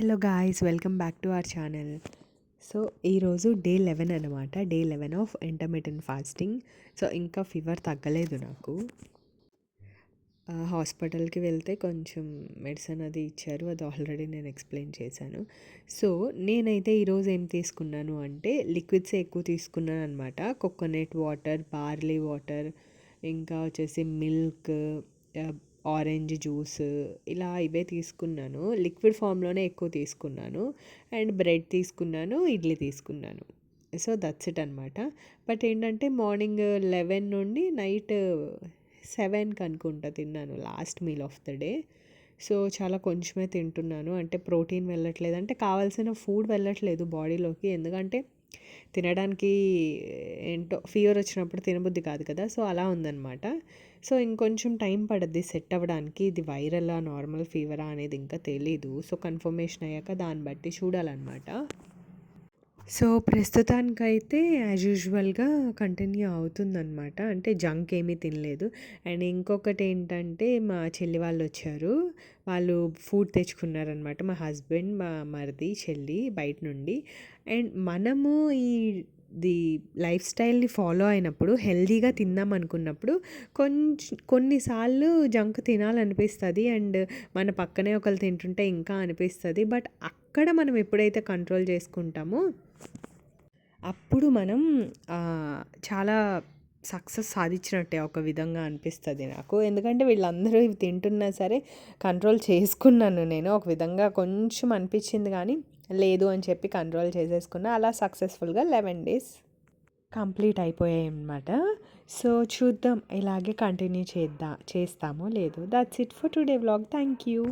Hello guys welcome back to our channel so ఈరోజు day eleven అనమాట day eleven of intermediate fasting so ఇంకా fever తగ్గలేదు నాకు. హాస్పిటల్కి వెళ్తే కొంచెం మెడిసిన్ అది ఇచ్చారు. అది ఆల్రెడీ నేను ఎక్స్ప్లెయిన్ చేశాను. సో నేనైతే ఈరోజు ఏం తీసుకున్నాను అంటే లిక్విడ్స్ ఎక్కువ తీసుకున్నాను అనమాట కోకోనట్ వాటర్ బార్లీ వాటర్ ఇంకా వచ్చేసి మిల్క్ ఆరెంజ్ జ్యూస్ ఇలా ఇవే తీసుకున్నాను. లిక్విడ్ ఫామ్లోనే ఎక్కువ తీసుకున్నాను. అండ్ బ్రెడ్ తీసుకున్నాను ఇడ్లీ తీసుకున్నాను. సో దట్స్ ఇట్ అనమాట బట్ ఏంటంటే మార్నింగ్ లెవెన్ నుండి నైట్ సెవెన్కి అనుకుంటా తిన్నాను last meal of the day. So చాలా కొంచెమే తింటున్నాను. అంటే ప్రోటీన్ వెళ్ళట్లేదు. అంటే కావాల్సిన ఫుడ్ వెళ్ళట్లేదు బాడీలోకి. ఎందుకంటే తినడానికి ఏంటో ఫీవర్ వచ్చినప్పుడు తినబుద్ధి కాదు కదా. సో అలా ఉందన్నమాట. సో ఇంకొంచెం టైం పడద్ది సెట్ అవ్వడానికి. ఇది వైరలా నార్మల్ ఫీవరా అనేది ఇంకా తెలీదు. సో కన్ఫర్మేషన్ అయ్యాక దాన్ని బట్టి చూడాలన్నమాట. సో ప్రస్తుతానికైతే యాజ్ యూజువల్గా కంటిన్యూ అవుతుందన్నమాట. అంటే జంక్ ఏమీ తినలేదు. అండ్ ఇంకొకటి ఏంటంటే మా చెల్లి వాళ్ళు వచ్చారు వాళ్ళు ఫుడ్ తెచ్చుకున్నారనమాట మా హస్బెండ్ మా మరిది చెల్లి బయట నుండి. అండ్ మనము ఈ ది లైఫ్ స్టైల్ని ఫాలో అయినప్పుడు హెల్దీగా తిందాం అనుకున్నప్పుడు కొంచెం కొన్నిసార్లు జంక్ తినాలనిపిస్తుంది అండ్ మన పక్కనే ఒకరు తింటుంటే ఇంకా అనిపిస్తుంది. బట్ అక్కడ మనం ఎప్పుడైతే కంట్రోల్ చేసుకుంటామో అప్పుడు మనం చాలా సక్సెస్ సాధించినట్టే ఒక విధంగా అనిపిస్తుంది నాకు. ఎందుకంటే వీళ్ళందరూ ఇవి తింటున్నా సరే కంట్రోల్ చేసుకున్నాను నేను. ఒక విధంగా కొంచెం అనిపించింది కానీ లేదు అని చెప్పి కంట్రోల్ చేసేసుకున్నా. అలా సక్సెస్ఫుల్గా లెవెన్ డేస్ కంప్లీట్ అయిపోయాయి అన్నమాట సో చూద్దాం ఇలాగే కంటిన్యూ చేద్దాం చేస్తామో లేదో. That's it for today vlog thank you